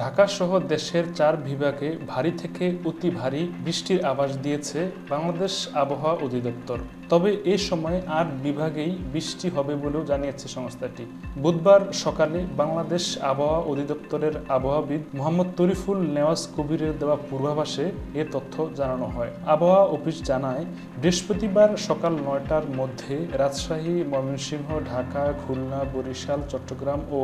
ঢাকা সহ দেশের চার বিভাগে ভারী থেকে অতি ভারী বৃষ্টির আভাস দিয়েছে বাংলাদেশ আবহাওয়া অধিদপ্তর। তবে এ সময় আট বিভাগেই বৃষ্টি হবে বলেও জানিয়েছে সংস্থাটি। বুধবার সকালে বাংলাদেশ আবহাওয়া অধিদপ্তরের আবহাওয়াবিদ মোহাম্মদ তরিফুল নেওয়াজ কবিরের দেওয়া পূর্বাভাসে এ তথ্য জানানো হয়। আবহাওয়া অফিস জানায়, বৃহস্পতিবার সকাল নয়টার মধ্যে রাজশাহী, ময়মনসিংহ, ঢাকা, খুলনা, বরিশাল, চট্টগ্রাম ও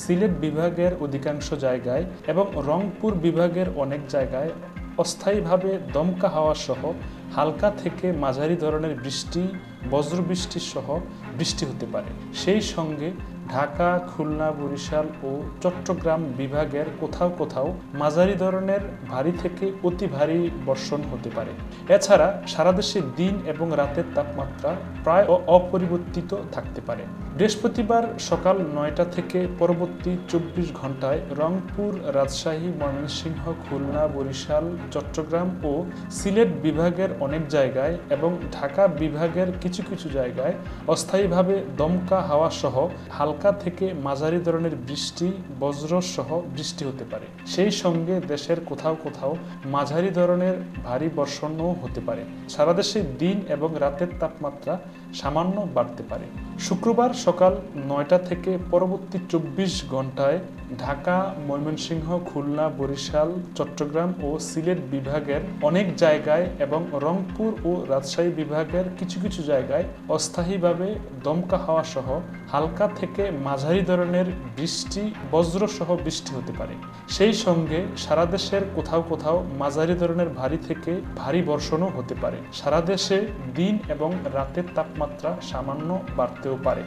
সিলেট বিভাগের অধিকাংশ জায়গায় এবং রংপুর বিভাগের অনেক জায়গায় অস্থায়ীভাবে দমকা হাওয়া সহ হালকা থেকে মাঝারি ধরনের বৃষ্টি, বজ্রবৃষ্টি সহ বৃষ্টি হতে পারে। সেই সঙ্গে ঢাকা, খুলনা, বরিশাল ও চট্টগ্রাম বিভাগের কোথাও কোথাও মাঝারি ধরনের ভারী থেকে অতি ভারী বর্ষণ হতে পারে। এছাড়া সারা দেশে দিন এবং রাতের তাপমাত্রা প্রায় অপরিবর্তিত থাকতে পারে। বৃহস্পতিবার সকাল নয়টা থেকে পরবর্তী চব্বিশ ঘন্টায় রংপুর, রাজশাহী, ময়মনসিংহ, খুলনা, বরিশাল, চট্টগ্রাম ও সিলেট বিভাগের অনেক জায়গায় এবং ঢাকা বিভাগের কিছু কিছু জায়গায় অস্থায়ীভাবে দমকা হাওয়া সহ হালকা থেকে মাঝারি ধরনের বৃষ্টি বজ্র সহ বৃষ্টি হতে পারে। সেই সঙ্গে দেশের কোথাও কোথাও মাঝারি ধরনের ভারী বর্ষণও হতে পারে। সারা দেশে দিন এবং রাতের তাপমাত্রা সামান্য বাড়তে পারে। শুক্রবার সকাল নয়টা থেকে পরবর্তী চব্বিশ ঘন্টায় ঢাকা, ময়মনসিংহ, খুলনা, বরিশাল, চট্টগ্রাম ও সিলেট বিভাগের অনেক জায়গায় এবং রংপুর ও রাজশাহী বিভাগের কিছু কিছু জায়গায় অস্থায়ীভাবে দমকা হাওয়া সহ হালকা থেকে মাঝারি ধরনের বৃষ্টি বজ্র সহ বৃষ্টি হতে পারে। সেই সঙ্গে সারা দেশের কোথাও কোথাও মাঝারি ধরনের ভারী থেকে ভারী বর্ষণও হতে পারে। সারা দেশে দিন এবং রাতের তাপমাত্রা সামান্য বাড়তেও পারে।